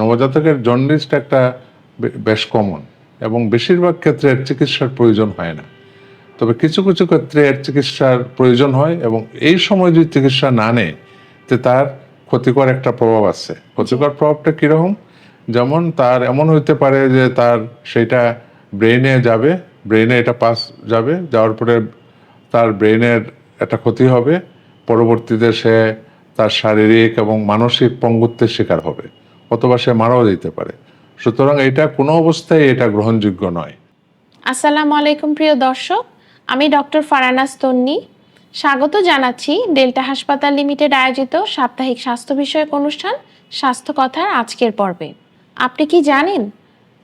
নবজাতকের জন্ডিসটা একটা বেশ কমন এবং বেশিরভাগ ক্ষেত্রে এর চিকিৎসার প্রয়োজন হয় না। তবে কিছু কিছু ক্ষেত্রে এর চিকিৎসার প্রয়োজন হয় এবং এই সময় যদি চিকিৎসা না নেয়, তো তার ক্ষতিকর একটা প্রভাব আছে ক্ষতিকর প্রভাবটা কীরকম? যেমন তার এমন হইতে পারে যে তার সেটা ব্রেনে যাবে ব্রেনে এটা পাস যাবে, যাওয়ার পরে তার ব্রেইনের একটা ক্ষতি হবে, পরবর্তীতে সে তার শারীরিক এবং মানসিক পঙ্গুত্বের শিকার হবে। অথবা সে মারাও যেতে পারে। সুতরাং এটা কোনো অবস্থায় এটা গ্রহণযোগ্য নয়। আসসালামু আলাইকুম প্রিয় দর্শক, আমি ডক্টর ফারানাস তন্নি স্বাগত জানাচ্ছি ডেল্টা হাসপাতাল লিমিটেড আয়োজিত সাপ্তাহিক স্বাস্থ্য বিষয়ক অনুষ্ঠান স্বাস্থ্য কথার আজকের পর্বে। আপনি কি জানেন,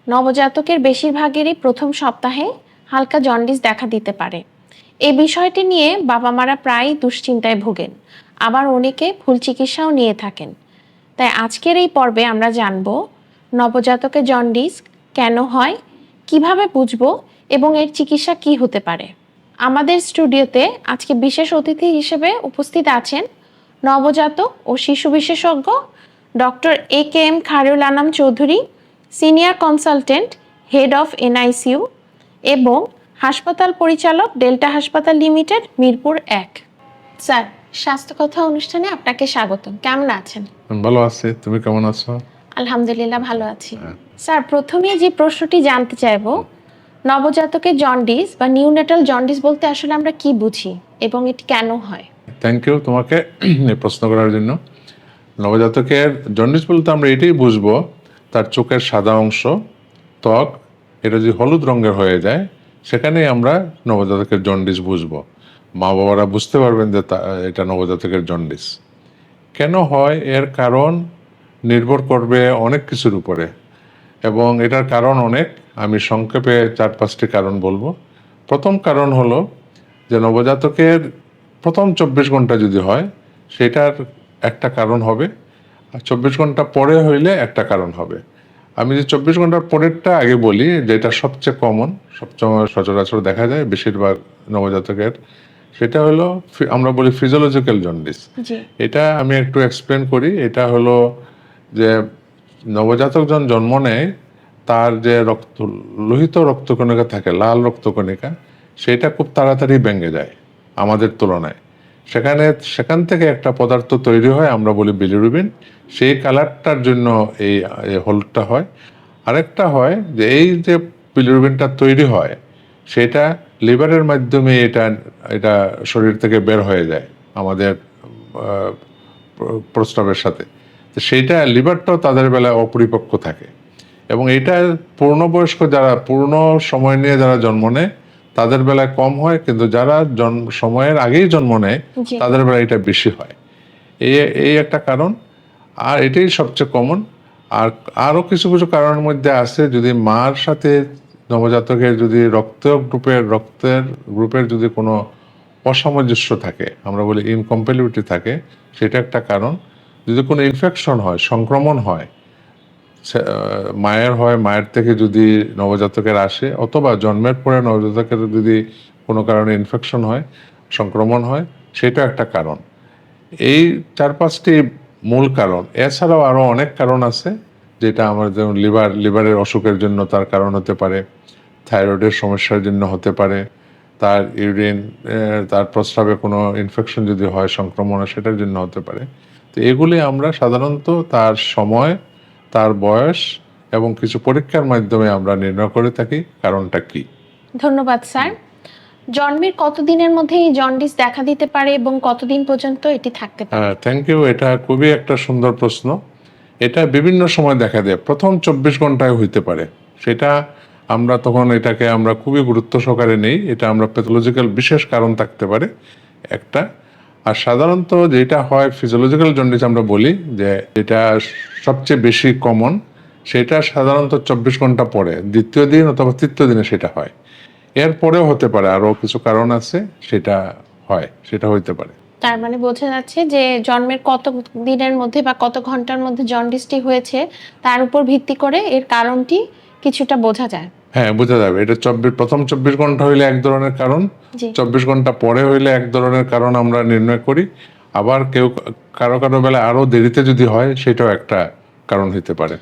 নবজাতকের বেশিরভাগেরই প্রথম সপ্তাহে হালকা জন্ডিস দেখা দিতে পারে। এই বিষয়টি নিয়ে বাবা মারা প্রায়ই দুশ্চিন্তায় ভোগেন। আবার অনেকে ভুল চিকিৎসাও নিয়ে থাকেন। তাই আজকের এই পর্বে আমরা জানব নবজাতকের জন্ডিস কেন হয়, কীভাবে বুঝব এবং এর চিকিৎসা কি হতে পারে। আমাদের স্টুডিওতে আজকে বিশেষ অতিথি হিসেবে উপস্থিত আছেন নবজাতক ও শিশু বিশেষজ্ঞ doctor A K M Kharul Anam Chowdhury, senior consultant, head of NICU এবং হাসপাতাল পরিচালক ডেল্টা হাসপাতাল লিমিটেড মিরপুর এক। স্যার স্বাস্থ্য কথা অনুষ্ঠানে আপনাকে স্বাগতম। কেমন আছেন? ভালো আছি। তুমি কেমন আছো? আলহামদুলিল্লাহ ভালো আছি। স্যার প্রথমে যে প্রশ্নটি জানতে চাইব নবজাতকের জন্ডিস বা নিউনেটাল জন্ডিস বলতে আসলে আমরা কি বুঝি এবং এটি কেন হয়? থ্যাংক ইউ তোমাকে এই প্রশ্ন করার জন্য। নবজাতকের জন্ডিস বলতে আমরা এটাই বুঝব তার চোখের সাদা অংশ ত্বক এটা যদি হলুদ রঙের হয়ে যায় সেখানেই আমরা নবজাতকের জন্ডিস বুঝব। মা বাবারা বুঝতে পারবেন যে এটা নবজাতকের জন্ডিস। কেন হয়? এর কারণ নির্ভর করবে অনেক কিছুর উপরে। এবং এটার কারণ অনেক, আমি সংক্ষেপে চার পাঁচটি কারণ বলব। প্রথম কারণ হলো যে নবজাতকের প্রথম চব্বিশ ঘণ্টা যদি হয়, সেটার একটা কারণ হবে। আর চব্বিশ ঘণ্টা পরে হইলে একটা কারণ হবে। আমি যে চব্বিশ ঘণ্টার পরেরটা আগে বলি, যেটা সবচেয়ে কমন, সবচেয়ে সচরাচর দেখা যায়, বেশিরভাগ নবজাতকের সেটা হলো আমরা বলি ফিজিওলজিক্যাল জন্ডিস এটা আমি একটু এক্সপ্লেন করি। এটা হলো যে নবজাতক যখন জন্ম নেয় তার যে রক্ত লোহিত রক্তকণিকা থাকে লাল রক্তকণিকা সেটা খুব তাড়াতাড়ি ভেঙে যায় আমাদের তুলনায়। সেখানে সেখান থেকে একটা পদার্থ তৈরি হয় আমরা বলি বিলিরুবিন সেই কালারটার জন্য এই এই হলুদটা হয়। আরেকটা হয় যে এই যে বিলিরুবিনটা তৈরি হয় সেটা লিভারের মাধ্যমে এটা এটা শরীর থেকে বের হয়ে যায় আমাদের আহ, প্র- প্রস্রাবের সাথে। তো সেইটা লিভারটাও তাদের বেলায় অপরিপক্ক থাকে। এবং এটা পূর্ণবয়স্ক যারা পূর্ণ সময় নিয়ে যারা জন্ম নেয় তাদের বেলায় কম হয় কিন্তু যারা জন্ম সময়ের আগেই জন্ম নেয় তাদের বেলায় এটা বেশি হয়। এই এই একটা কারণ। আর এটাই সবচেয়ে কমন। আর আরও কিছু কিছু কারণের মধ্যে আছে যদি মার সাথে নবজাতকের যদি রক্ত গ্রুপের, রক্তের গ্রুপের যদি কোনো অসামঞ্জস্য থাকে, আমরা বলি ইনকম্পেলিবিলিটি থাকে, সেটা একটা কারণ। যদি কোনো ইনফেকশন হয়, সংক্রমণ হয় মায়ের হয়, মায়ের থেকে যদি নবজাতকের আসে, অথবা জন্মের পরে নবজাতকের যদি কোনো কারণে ইনফেকশন হয়, সংক্রমণ হয়, সেটা একটা কারণ। এই চার পাঁচটি মূল কারণ। এছাড়াও আরও অনেক কারণ আছে। যেটা আমার যেমন লিভার লিভারের অসুখের জন্য তার কারণ হতে পারে থাইরয়েডের সমস্যার জন্য হতে পারে তার ইউরিন তার প্রস্রাবে কোনো ইনফেকশন যদি হয় সংক্রমণ সেটার জন্য হতে পারে। তো এগুলি আমরা সাধারণত তার সময় তার বয়স এবং কিছু পরীক্ষার মাধ্যমে আমরা নির্ণয় করে থাকি কারণটা কি? ধন্যবাদ স্যার। জন্মের কতদিনের মধ্যে এই জন্ডিস দেখা দিতে পারে এবং কতদিন পর্যন্ত এটি থাকতে পারে? থ্যাংক ইউ এটা খুবই একটা সুন্দর প্রশ্ন। এটা বিভিন্ন সময় দেখা দেয় প্রথম চব্বিশ ঘন্টায় হইতে পারে। সেটা আমরা তখন এটাকে আমরা খুবই গুরুত্ব সহকারে নেই। এটা আমরা প্যাথোলজিক্যাল বিশেষ কারণ থাকতে পারে একটা। আর সাধারণত যেটা হয় ফিজিওলজিক্যাল জন্ডিস আমরা বলি যে এটা সবচেয়ে বেশি কমন সেটা সাধারণত চব্বিশ ঘণ্টা পরে, দ্বিতীয় দিন অথবা তৃতীয় দিনে সেটা হয়। এরপরেও হতে পারে। আরও কিছু কারণ আছে, সেটা হয়, সেটা হইতে পারে। তার মানে বোঝা যাচ্ছে যে জন্মের কত দিনের মধ্যে বা কত ঘণ্টার মধ্যে জন্ডিসটি হয়েছে তার উপর ভিত্তি করে এর কারণটি কিছুটা বোঝা যায়। হ্যাঁ বোঝা যাবে। এটা চব্বিশ প্রথম চব্বিশ ঘণ্টা হইলে এক ধরনের কারণ চব্বিশ ঘণ্টা পরে হইলে এক ধরনের কারণ আমরা নির্ণয় করি। আবার কেউ কারও কারও বেলা আরও দেরিতে যদি হয় সেটাও একটা কারণ হতে পারে।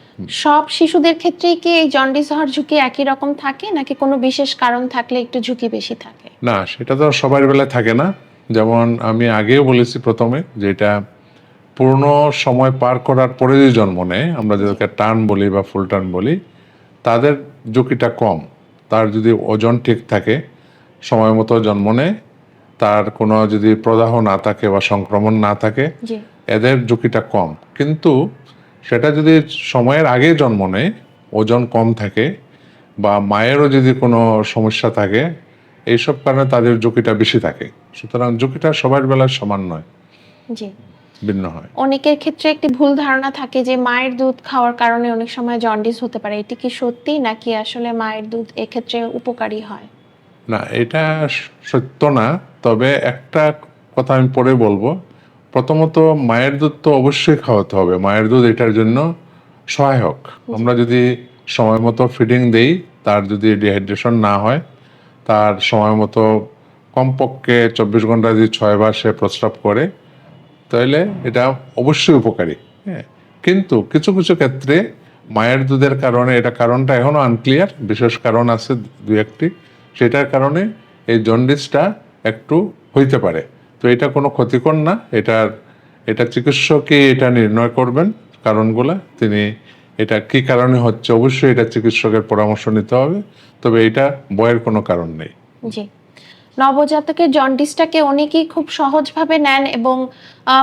সব শিশুদের ক্ষেত্রেই কি এই জন্ডিস হওয়ার ঝুঁকি একই রকম থাকে নাকি কোনো বিশেষ কারণ থাকলে একটু ঝুঁকি বেশি থাকে? না সেটা তো সবার বেলায় থাকে না। যেমন আমি আগেও বলেছি প্রথমে যে এটা পূর্ণ সময় পার করার পরে যে জন্ম নেয় আমরা যাদেরকে টার্ন বলি বা ফুল টার্ন বলি তাদের ঝুঁকিটা কম। তার যদি ওজন ঠিক থাকে সময় মতো জন্ম নেয় তার কোনো যদি প্রদাহ না থাকে বা সংক্রমণ না থাকে এদের ঝুঁকিটা কম। কিন্তু সেটা যদি সময়ের আগে জন্ম নেয় ওজন কম থাকে বা মায়েরও যদি কোনো সমস্যা থাকে এইসব কারণে তাদের ঝুঁকিটা বেশি থাকে। সুতরাং ঝুঁকিটা সবার বেলায় সমান নয়। জি। ভিন্ন হয়। অনেকের ক্ষেত্রে একটি ভুল ধারণা থাকে যে মায়ের দুধ খাওয়ার কারণে অনেক সময় জন্ডিস হতে পারে। এটি কি সত্যি নাকি আসলে মায়ের দুধ এক্ষেত্রে উপকারী হয়? না এটা সত্য না। তবে একটা কথা আমি পরে বলব। প্রথমত মায়ের দুধ তো অবশ্যই খাওয়াতে হবে। মায়ের দুধ এটার জন্য সহায়ক। আমরা যদি সময় মতো ফিডিং দেই তার যদি ডিহাইড্রেশন না হয় তার সময় মতো কমপক্ষে চব্বিশ ঘণ্টা যদি ছয়বার সে প্রস্রাব করে, তাহলে এটা অবশ্যই উপকারী। হ্যাঁ কিন্তু কিছু কিছু ক্ষেত্রে মায়ের দুধের কারণে এটা কারণটা এখনও আনক্লিয়ার বিশেষ কারণ আছে দু একটি, সেটার কারণে এই জন্ডিসটা একটু হইতে পারে। তো এটা কোনো ক্ষতিকর না, এটার, এটা চিকিৎসকই এটা নির্ণয় করবেন কারণগুলো, তিনি এটা কি কারণে হচ্ছে? অবশ্যই এটা চিকিৎসকের পরামর্শ নিতে হবে তবে এটা বয়ের কোনো কারণ নেই। জি। নবজাতকের জন্ডিসটাকে অনেকেই খুব সহজভাবে নেন এবং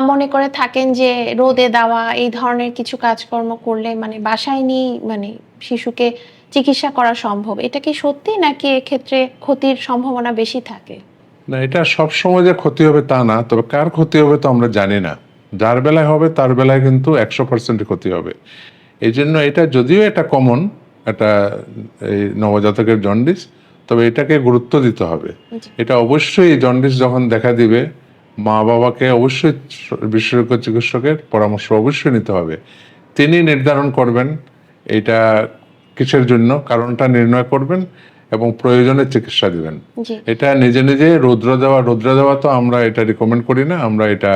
মনে করে থাকেন যে রোদে দেওয়া এই ধরনের কিছু কাজকর্ম করলে মানে বাসায় নিয়েই মানে শিশুকে চিকিৎসা করা সম্ভব। এটা কি সত্যি নাকি এক্ষেত্রে ক্ষতির সম্ভাবনা বেশি থাকে? না এটা সব সময় যে ক্ষতি হবে তা না তবে কার ক্ষতি হবে তো আমরা জানি না। যার বেলায় হবে তার বেলায় কিন্তু একশো পার্সেন্ট ক্ষতি হবে। এই জন্য এটা যদিও এটা কমন এটা এই নবজাতকের জন্ডিস তবে এটাকে গুরুত্ব দিতে হবে। এটা অবশ্যই জন্ডিস যখন দেখা দিবে মা বাবাকে অবশ্যই বিশেষজ্ঞ চিকিৎসকের পরামর্শ অবশ্যই নিতে হবে। তিনি নির্ধারণ করবেন এটা কিসের জন্য কারণটা নির্ণয় করবেন এবং প্রয়োজনে চিকিৎসা দিবেন। এটা নিজে নিজে রৌদ্র দেওয়া রৌদ্র দেওয়া তো আমরা এটা রিকমেন্ড করি না আমরা এটা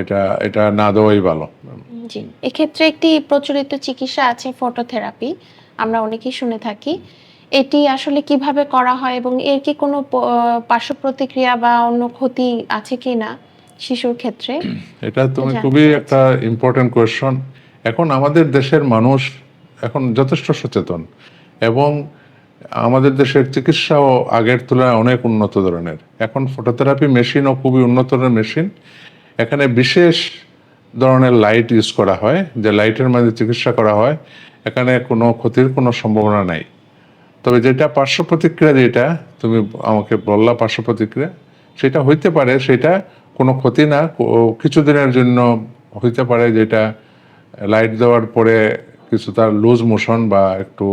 এটা এটা না দেওয়াই ভালো। জি এক্ষেত্রে একটি প্রচলিত চিকিৎসা আছে ফটোথেরাপি আমরা অনেকেই শুনে থাকি। এটি আসলে কীভাবে করা হয় এবং এর কি কোনো পার্শ্ব প্রতিক্রিয়া বা অন্য ক্ষতি আছে কি না শিশুর ক্ষেত্রে? এটা তুমি খুবই একটা ইম্পর্টেন্ট কোয়েশ্চন এখন আমাদের দেশের মানুষ এখন যথেষ্ট সচেতন এবং আমাদের দেশের চিকিৎসাও আগের তুলনায় অনেক উন্নত ধরনের। এখন ফটোথেরাপি মেশিনও খুবই উন্নত ধরনের মেশিন। এখানে বিশেষ ধরনের লাইট ইউজ করা হয়, যে লাইটের মাঝে চিকিৎসা করা হয়, এখানে কোনো ক্ষতির কোনো সম্ভাবনা নাই। তবে যেটা পার্শ্ব প্রতিক্রিয়া যেটা, তুমি আমাকে বললা পার্শ্ব প্রতিক্রিয়া, সেটা হইতে পারে, সেটা কোনো ক্ষতি না কিছুদিনের জন্য হইতে পারে যেটা লাইট দেওয়ার পরে কিছু তার লুজ মোশন বা একটু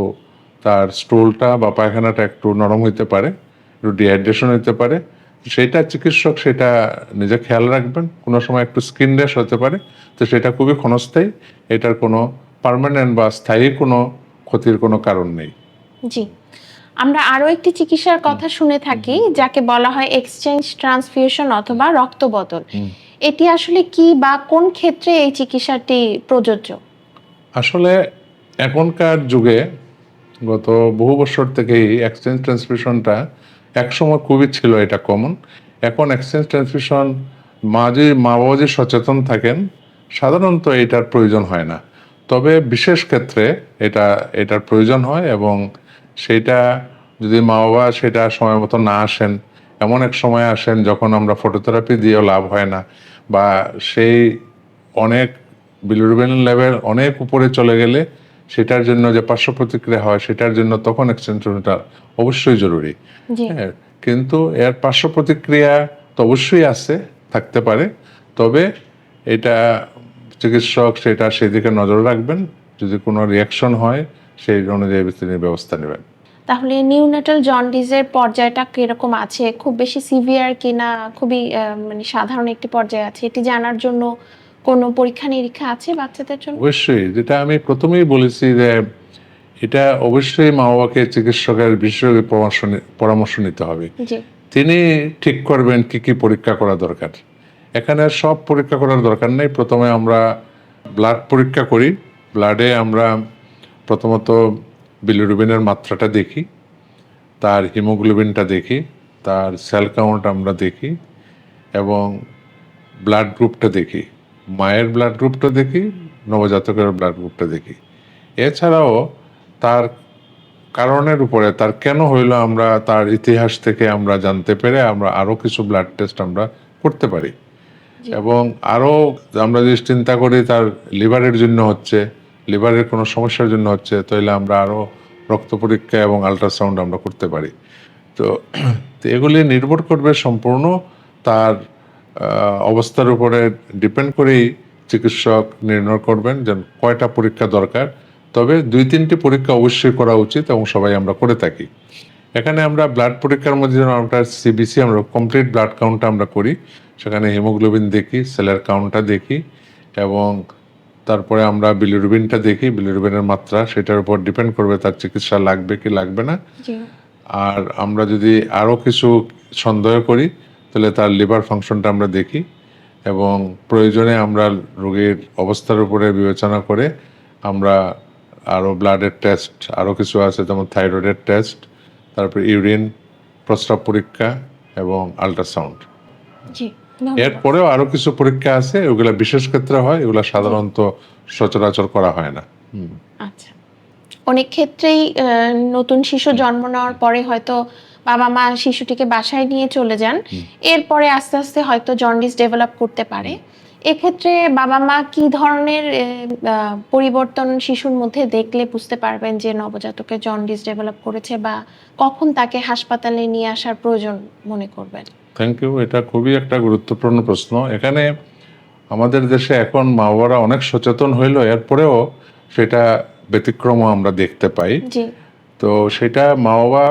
তার স্টোলটা বা পায়খানাটা একটু নরম হইতে পারে, একটু ডিহাইড্রেশন হইতে পারে। সেটা চিকিৎসক সেটা নিজে খেয়াল রাখবেন। কোনো সময় একটু স্কিন র্যাশ হতে পারে তো সেটা খুবই ক্ষণস্থায়ী। এটার কোনো পার্মানেন্ট বা স্থায়ী কোনো ক্ষতির কোনো কারণ নেই। জি। আমরা আরও একটি চিকিৎসার কথা শুনে থাকি যাকে বলা হয় এক্সচেঞ্জ ট্রান্সফিউশন অথবা রক্ত বদল এটি আসলে কি বা কোন ক্ষেত্রে এই চিকিৎসাটি প্রযোজ্য? আসলে এখনকার যুগে গত বহু বছর থেকেই এক্সচেঞ্জ ট্রান্সমিশনটা একসময় খুবই ছিল এটা কমন এখন এক্সচেঞ্জ ট্রান্সমিশন মা যদি মা বাবা যদি সচেতন থাকেন, সাধারণত এটার প্রয়োজন হয় না। তবে বিশেষ ক্ষেত্রে এটা, এটার প্রয়োজন হয় এবং সেটা যদি মা বাবা সেটা সময় মতো না আসেন, এমন এক সময় আসেন যখন আমরা ফটোথেরাপি দিয়েও লাভ হয় না বা সেই অনেক বিলিরুবিন লেভেল অনেক উপরে চলে গেলে সেটার জন্য যে পার্শ্ব প্রতিক্রিয়া হয় সেটার জন্য তখন এক্সটেনশনটা অবশ্যই জরুরি। হ্যাঁ কিন্তু এর পার্শ্ব প্রতিক্রিয়া তো অবশ্যই আছে থাকতে পারে। তবে এটা চিকিৎসক সেটা সেদিকে নজর রাখবেন। যদি কোনো রিয়াকশন হয় সেই অনুযায়ী তিনি ব্যবস্থা নেবেন। তাহলে নিউনেটাল জন্ডিসের পর্যায়টা কীরকম আছে? খুব বেশি সিভিয়ার কিনা? খুবই মানে সাধারণ একটি পর্যায়ে আছে। এটি জানার জন্য কোনো পরীক্ষা নিরীক্ষা আছে বাচ্চাদের জন্য? অবশ্যই। যেটা আমি প্রথমেই বলেছি যে এটা অবশ্যই মা বাবাকে চিকিৎসকের বিশেষজ্ঞ পরামর্শ পরামর্শ নিতে হবে। তিনি ঠিক করবেন কি কি পরীক্ষা করা দরকার। এখানে সব পরীক্ষা করার দরকার নেই। প্রথমে আমরা ব্লাড পরীক্ষা করি। ব্লাডে আমরা প্রথমত বিলিরুবিনের মাত্রাটা দেখি তার হিমোগ্লোবিনটা দেখি তার সেল কাউন্ট আমরা দেখি এবং ব্লাড গ্রুপটা দেখি। মায়ের ব্লাড গ্রুপটা দেখি নবজাতকের ব্লাড গ্রুপটা দেখি। এছাড়াও তার কারণের উপরে তার কেন হইল আমরা তার ইতিহাস থেকে আমরা জানতে পেরে আমরা আরও কিছু ব্লাড টেস্ট আমরা করতে পারি। এবং আরও আমরা যদি চিন্তা করি তার লিভারের জন্য হচ্ছে লিভারের কোনো সমস্যার জন্য হচ্ছে তাহলে আমরা আরও রক্ত পরীক্ষা এবং আল্ট্রাসাউন্ড আমরা করতে পারি। তো এগুলি নির্ভর করবে সম্পূর্ণ তার অবস্থার উপরে ডিপেন্ড করেই চিকিৎসক নির্ণয় করবেন যে কয়টা পরীক্ষা দরকার। তবে দুই তিনটি পরীক্ষা অবশ্যই করা উচিত এবং সবাই আমরা করে থাকি। এখানে আমরা ব্লাড পরীক্ষার মধ্যে যেন আমরা সিবিসি আমরা কমপ্লিট ব্লাড কাউন্টটা আমরা করি। সেখানে হিমোগ্লোবিন দেখি সেলের কাউন্টটা দেখি এবং তারপরে আমরা বিলিরুবিনটা দেখি বিলিরুবিনের মাত্রা সেটার উপর ডিপেন্ড করবে তার চিকিৎসা লাগবে কি লাগবে না। আর আমরা যদি আরও কিছু সন্দেহ করি তাহলে তার লিভার ফাংশনটা আমরা দেখি এবং প্রয়োজনে আমরা রোগীর অবস্থার উপরে বিবেচনা করে আমরা আরও ব্লাডের টেস্ট আরও কিছু আছে যেমন থাইরয়েডের টেস্ট তারপর ইউরিন প্রস্রাব পরীক্ষা এবং আল্ট্রাসাউন্ড। এরপরেও আরও কিছু পরীক্ষা আছে ওগুলা বিশেষ ক্ষেত্রে হয় এগুলো সাধারণত সচরাচর করা হয় না। আচ্ছা। অনেক ক্ষেত্রেই নতুন শিশু জন্ম নেওয়ার পরে হয়তো বাবা মা শিশুটিকে বাসায় নিয়ে চলে যান। এরপরে আস্তে আস্তে হয়তো জন্ডিস ডেভেলপ করতে পারে। এক্ষেত্রে বাবা মা কি ধরনের পরিবর্তন শিশুর মধ্যে দেখলে বুঝতে পারবেন যে নবজাতকের জন্ডিস ডেভেলপ করেছে বা কখন তাকে হাসপাতালে নিয়ে আসার প্রয়োজন মনে করবেন? থ্যাংক ইউ এটা খুবই একটা গুরুত্বপূর্ণ প্রশ্ন। এখানে আমাদের দেশে এখন মা বাবারা অনেক সচেতন হইল এরপরেও সেটা ব্যতিক্রমও আমরা দেখতে পাই। তো সেটা মা বাবা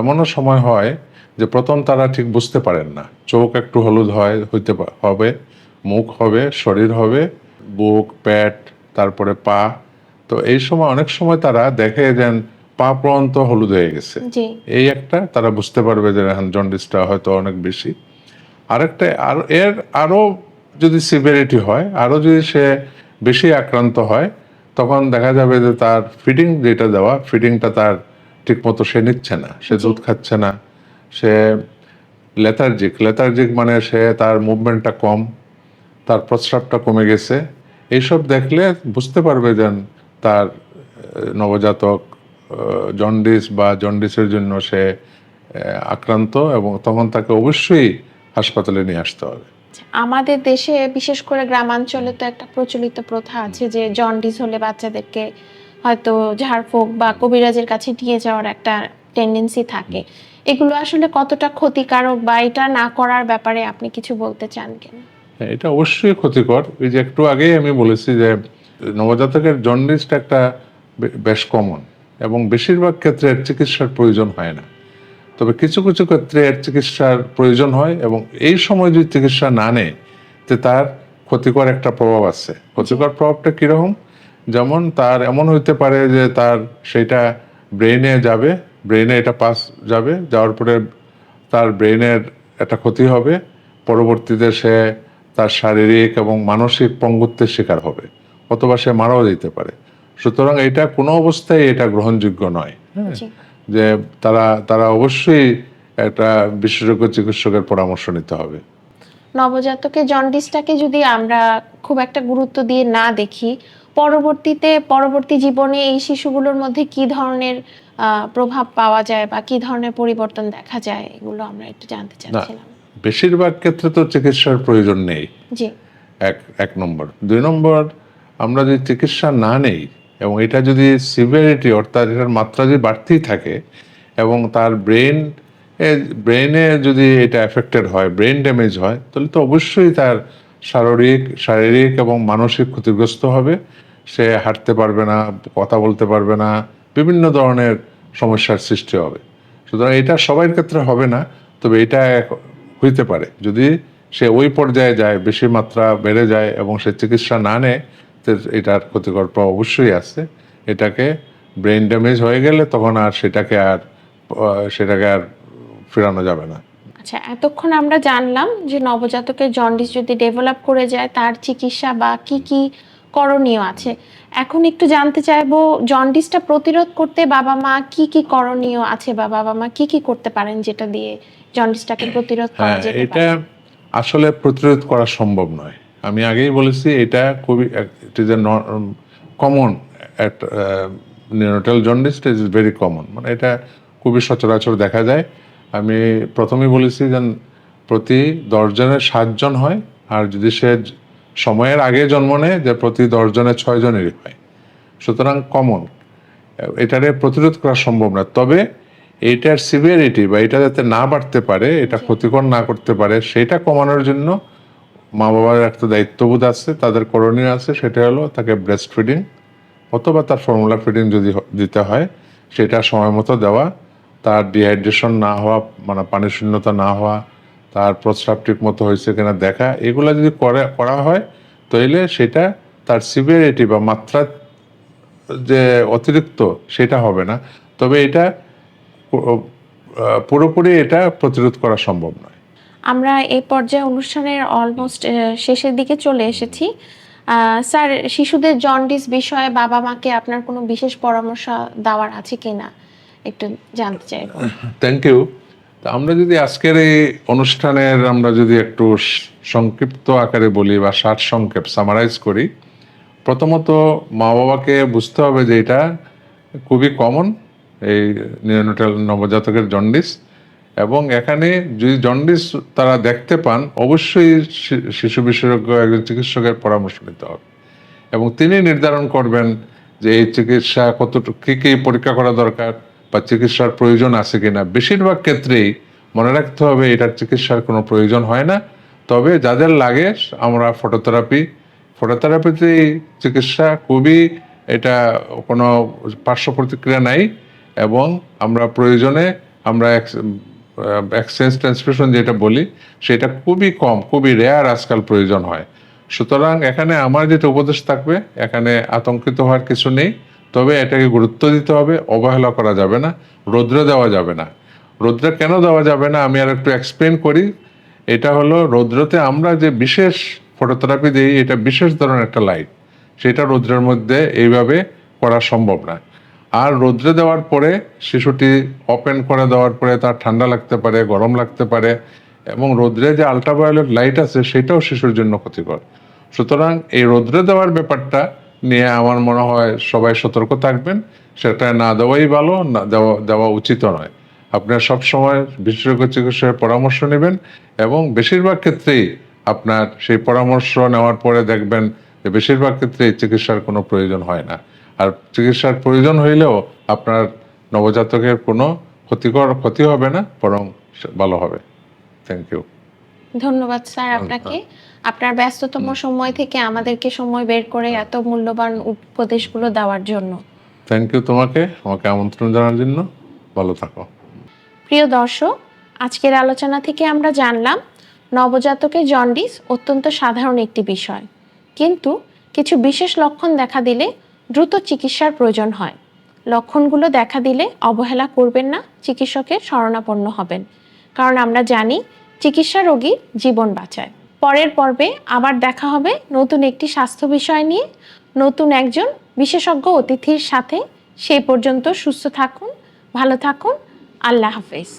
এমনও সময় হয় যে প্রথম তারা ঠিক বুঝতে পারেন না। চোখ একটু হলুদ হয় হইতে হবে মুখ হবে শরীর হবে বুক পেট তারপরে পা। তো এই সময় অনেক সময় তারা দেখে যেন পা পর্যন্ত হলুদ হয়ে গেছে। এই একটা তারা বুঝতে পারবে যে এখন জন্ডিসটা হয়তো অনেক বেশি। আরেকটা আর এর আরও যদি সিভিয়ারিটি হয় আরও যদি সে বেশি আক্রান্ত হয় তখন দেখা যাবে যে তার ফিডিং যেটা দেওয়া ফিডিংটা তার ঠিকমতো সে নিচ্ছে না, সে দুধ খাচ্ছে না, সে লেথার্জিক লেথার্জিক মানে সে তার মুভমেন্টটা কম, তার প্রস্রাবটা কমে গেছে। এইসব দেখলে বুঝতে পারবে যেন তার নবজাতক জন্ডিস বা জন্ডিসের জন্য সে আক্রান্ত এবং তখন তাকে অবশ্যই হাসপাতালে নিয়ে আসতে হবে। আমাদের দেশে বিশেষ করে গ্রামাঞ্চলে তো একটা প্রচলিত প্রথা আছে যে জন্ডিস হলে বাচ্চাদেরকে হয়তো ঝাড়ফুঁক বা কবিরাজের কাছে দিয়ে যাওয়ার একটা টেন্ডেন্সি থাকে। এগুলো আসলে কতটা ক্ষতিকারক বা এটা না করার ব্যাপারে আপনি কিছু বলতে চান কেন? হ্যাঁ, এটা অবশ্যই ক্ষতিকর। ওই যে একটু আগেই আমি বলেছি যে নবজাতকের জন্ডিসটা একটা বেশ কমন এবং বেশিরভাগ ক্ষেত্রে এর চিকিৎসার প্রয়োজন হয় না। তবে কিছু কিছু ক্ষেত্রে এর চিকিৎসার প্রয়োজন হয় এবং এই সময় যদি চিকিৎসা না নেয় তে তার ক্ষতিকর একটা প্রভাব আছে। ক্ষতিকর প্রভাবটা কীরকম? যেমন তার এমন হইতে পারে যে তার সেটা ব্রেনে যাবে ব্রেনে এটা পাস যাবে যাওয়ার পরে তার ব্রেনের একটা ক্ষতি হবে পরবর্তীতে সে তার শারীরিক এবং মানসিক পঙ্গুত্বের শিকার হবে অথবা সে মারাও যেতে পারে। সুতরাং এটা কোনো অবস্থায় এটা গ্রহণযোগ্য নয়। হ্যাঁ? যে তারা তারা অবশ্যই একটা বিশেষজ্ঞ চিকিৎসকের পরামর্শ নিতে হবে। নবজাতকের জন্ডিসটাকে যদি আমরা খুব একটা গুরুত্ব দিয়ে না দেখি পরবর্তীতে পরবর্তী জীবনে এই শিশুগুলোর মধ্যে কি ধরনের প্রভাব পাওয়া যায় বা কি ধরনের পরিবর্তন দেখা যায় এগুলো আমরা একটু জানতে চাচ্ছিলাম। বেশিরভাগ ক্ষেত্রে তো চিকিৎসার প্রয়োজন নেই। জি। এক এক নম্বর। দুই নম্বর আমরা যদি চিকিৎসা না নেই এবং এটা যদি সিভিয়ারিটি অর্থাৎ এটার মাত্রা যদি বাড়তেই থাকে এবং তার ব্রেন ব্রেনে যদি এটা এফেক্টেড হয় ব্রেন ড্যামেজ হয় তাহলে তো অবশ্যই তার শারীরিক শারীরিক এবং মানসিক ক্ষতিগ্রস্ত হবে। সে হাঁটতে পারবে না, কথা বলতে পারবে না, বিভিন্ন ধরনের সমস্যার সৃষ্টি হবে। সুতরাং এটা সবার ক্ষেত্রে হবে না, তবে এটা হইতে পারে। যদি সে ওই পর্যায়ে যায়, বেশি মাত্রা বেড়ে যায় এবং সে চিকিৎসা না নেয় এটার ক্ষতিকর প্রভাব অবশ্যই আছে। এটাকে ব্রেন ড্যামেজ হয়ে গেলে তখন আর সেটাকে আর সেটাকে আর ফেরানো যাবে না। আচ্ছা এতক্ষণ আমরা জানলাম যে নবজাতকের জন্ডিস যদি ডেভেলপ করে যায় তার চিকিৎসা বা কি কি করণীয় আছে। এখন একটু জানতে চাইব জন্ডিসটা প্রতিরোধ করতে বাবা মা কি কি করণীয় আছে বা বাবা মা কি কি করতে পারেন যেটা দিয়ে জন্ডিসটাকে প্রতিরোধ করা হ্যাঁ যেতে এটা আসলে প্রতিরোধ করা সম্ভব নয়। আমি আগেই বলেছি এটা খুবই it is a common neonatal jaundice is very common মানে এটা খুবই সচরাচর দেখা যায়। আমি প্রথমেই বলেছি যে প্রতি দশজনের সাতজন হয় আর যদি সে সময়ের আগে জন্ম নেয় যে প্রতি দশজনের ছয়জনেরই হয়। সুতরাং কমন এটারে প্রতিরোধ করা সম্ভব না। তবে এইটার সিভিয়ারিটি বা এটা যাতে না বাড়তে পারে এটা ক্ষতিকর না করতে পারে সেটা কমানোর জন্য মা বাবার একটা দায়িত্ববোধ আছে তাদের করণীয় আছে সেটা হলো তাকে ব্রেস্ট ফিডিং অথবা তার ফর্মুলা ফিডিং যদি দিতে হয় সেটা সময় মতো দেওয়া। তার ডিহাইড্রেশন না হওয়া মানে পানি শূন্যতা না হওয়া, তার প্রস্রাব ঠিক মতো হয়েছে কিনা দেখা, এগুলো যদি করে, করা হয় তাহলে সেটা তার সিভিয়ারিটি বা মাত্রা যে অতিরিক্ত, সেটা হবে না। তবে এটা পুরোপুরি এটা প্রতিরোধ করা সম্ভব নয়। আমরা এই পর্যায়ে অনুষ্ঠানের অলমোস্ট শেষের দিকে চলে এসেছি। স্যার, শিশুদের জন্ডিস বিষয়ে বাবা মাকে আপনার কোনো বিশেষ পরামর্শ দেওয়ার আছে কিনা? একটু জানতে চাই। থ্যাংক ইউ আমরা যদি আজকের এই অনুষ্ঠানের আমরা যদি একটু সংক্ষিপ্ত আকারে বলি বা সার সংক্ষেপ সামারাইজ করি, প্রথমত মা বাবাকে বুঝতে হবে যে এটা খুবই কমন এই নিউনেটাল নবজাতকের জন্ডিস এবং এখানে যদি জন্ডিস তারা দেখতে পান, অবশ্যই শিশু বিশেষজ্ঞ একজন চিকিৎসকের পরামর্শ নিতে হবে। এবং তিনি নির্ধারণ করবেন যে এই চিকিৎসা কতটুকু, কী কী পরীক্ষা করা দরকার বা চিকিৎসার প্রয়োজন আছে কিনা, বেশিরভাগ ক্ষেত্রেই মনে রাখতে হবে এটার চিকিৎসার কোনো প্রয়োজন হয় না। তবে যাদের লাগে, আমরা ফটোথেরাপি ফটোথেরাপিতে চিকিৎসা খুবই এটা কোনো পার্শ্ব প্রতিক্রিয়া নাই এবং আমরা প্রয়োজনে আমরা এক্সচেঞ্জ, ট্রান্সফিউশন যেটা বলি, সেটা খুবই কম, খুবই রেয়ার আজকাল প্রয়োজন হয়। সুতরাং এখানে আমার যেটা উপদেশ থাকবে, এখানে আতঙ্কিত হওয়ার কিছু নেই। তবে এটাকে গুরুত্ব দিতে হবে, অবহেলা করা যাবে না, রৌদ্র দেওয়া যাবে না। রৌদ্র কেন দেওয়া যাবে না? আমি আর একটু এক্সপ্লেন করি। এটা হলো রৌদ্রতে আমরা যে বিশেষ ফটোথেরাপি দিই, এটা বিশেষ ধরনের একটা লাইট সেটা রৌদ্রের মধ্যে এইভাবে করা সম্ভব না। আর রৌদ্রে দেওয়ার পরে শিশুটি ওপেন করে দেওয়ার পরে তার ঠান্ডা লাগতে পারে, গরম লাগতে পারে, এবং রৌদ্রে যে আলট্রাভায়োলেট লাইট আছে, সেটাও শিশুর জন্য ক্ষতিকর। সুতরাং এই রৌদ্রে দেওয়ার ব্যাপারটা নিয়ে আমার মনে হয় সবাই সতর্ক থাকবেন। সেটা না দেওয়াই ভালো না দেওয়া দেওয়া উচিত নয়। আপনার সবসময় বিশেষজ্ঞ চিকিৎসকের পরামর্শ নেবেন এবং বেশিরভাগ ক্ষেত্রেই আপনার সেই পরামর্শ নেওয়ার পরে দেখবেন যে বেশিরভাগ ক্ষেত্রেই চিকিৎসার কোনো প্রয়োজন হয় না। আর চিকিৎসার প্রয়োজন হইলেও আপনার নবজাতকের কোনো ক্ষতিকর ক্ষতি হবে না বরং ভালো হবে। থ্যাংক ইউ ধন্যবাদ স্যার আপনাকে। আপনার ব্যস্ততম সময় থেকে আমাদেরকে সময় বের করে এত মূল্যবান উপদেশগুলো দেওয়ার জন্য। থ্যাংক ইউ তোমাকে আমাকে আমন্ত্রণ জানার জন্য। ভালো থাকো। প্রিয় দর্শক আজকের আলোচনা থেকে আমরা জানলাম নবজাতকের জন্ডিস অত্যন্ত সাধারণ একটি বিষয়। কিন্তু কিছু বিশেষ লক্ষণ দেখা দিলে দ্রুত চিকিৎসার প্রয়োজন হয়। লক্ষণগুলো দেখা দিলে অবহেলা করবেন না চিকিৎসকের শরণাপন্ন হবেন। কারণ আমরা জানি চিকিৎসা রোগীর জীবন বাঁচায়। পরের পর্বে আবার দেখা হবে নতুন একটি স্বাস্থ্য বিষয় নিয়ে। নতুন একজন বিশেষজ্ঞ অতিথির সাথে। সেই পর্যন্ত সুস্থ থাকুন, ভালো থাকুন। আল্লাহ হাফেজ।